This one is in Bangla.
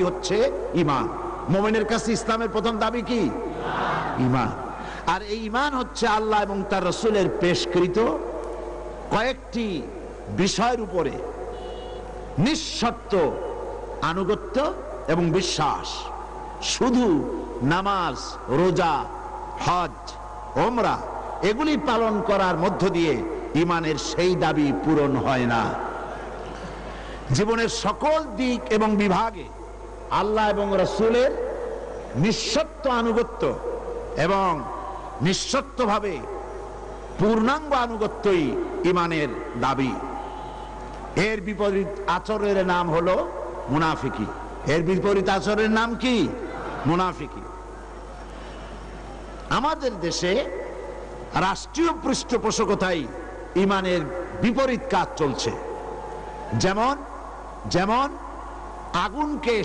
হচ্ছে ইমান মোমেনের কাছে ইসলামের প্রথম দাবি কি? ইমান আর এই ইমান হচ্ছে আল্লাহ এবং তার রসুলের পেশকৃত কয়েকটি বিষয়ের উপরে নিঃশর্ত আনুগত্য এবং বিশ্বাস। শুধু নামাজ, রোজা, হজ, ওমরা, এগুলি পালন করার মধ্য দিয়ে ইমানের সেই দাবি পূরণ হয় না। জীবনের সকল দিক এবং বিভাগে আল্লাহ এবং রসুলের নিঃসত্ব আনুগত্য এবং নিঃসত্বভাবে পূর্ণাঙ্গ আনুগত্যই ইমানের দাবি। এর বিপরীত আচরণের নাম হলো মুনাফিকি। এর বিপরীত আচরণের নাম কি? মুনাফিকি। আমাদের দেশে রাষ্ট্রীয় পৃষ্ঠপোষকতায় ইমানের বিপরীত কাজ চলছে। যেমন যেমন আগুনকে